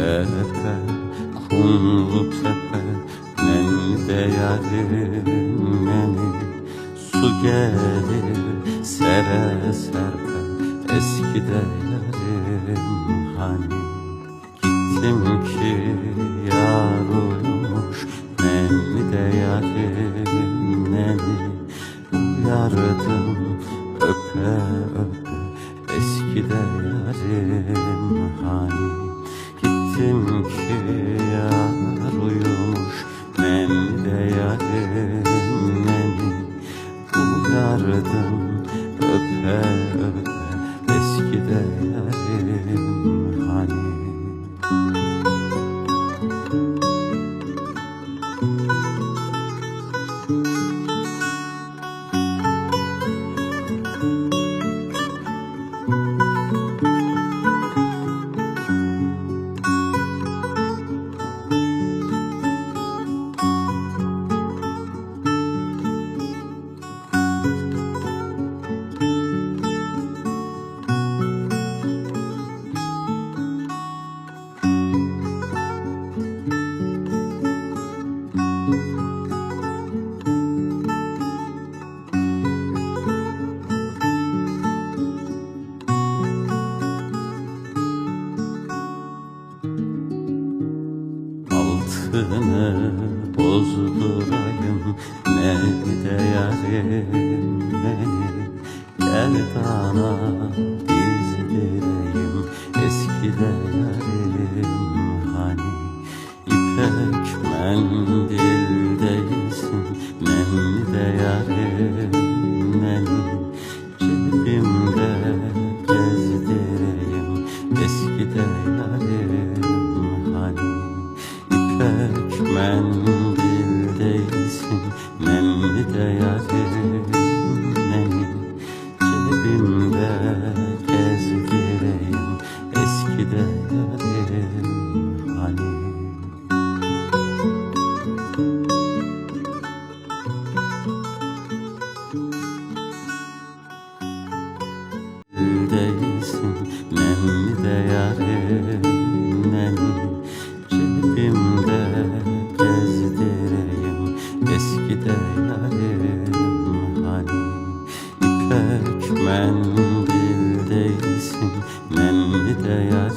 tepe Kumlu tepe Nenni de yarim neni Su gelir sere serpe Eski de yarim hani? Gittim ki yar uyumuş Nenni de yarim neni? Uyardım öpe öpe Eski de yarim hani Gittim ki yar uyumuş Nenni de yarim neni Uyardım öpe öpe Altını bozdurayım. Ne de beni Gerdana dizdireyim. Eski de yarim hani İpek mendil mendil değilsin Nemli de yarim Değilsin Nemli de yarim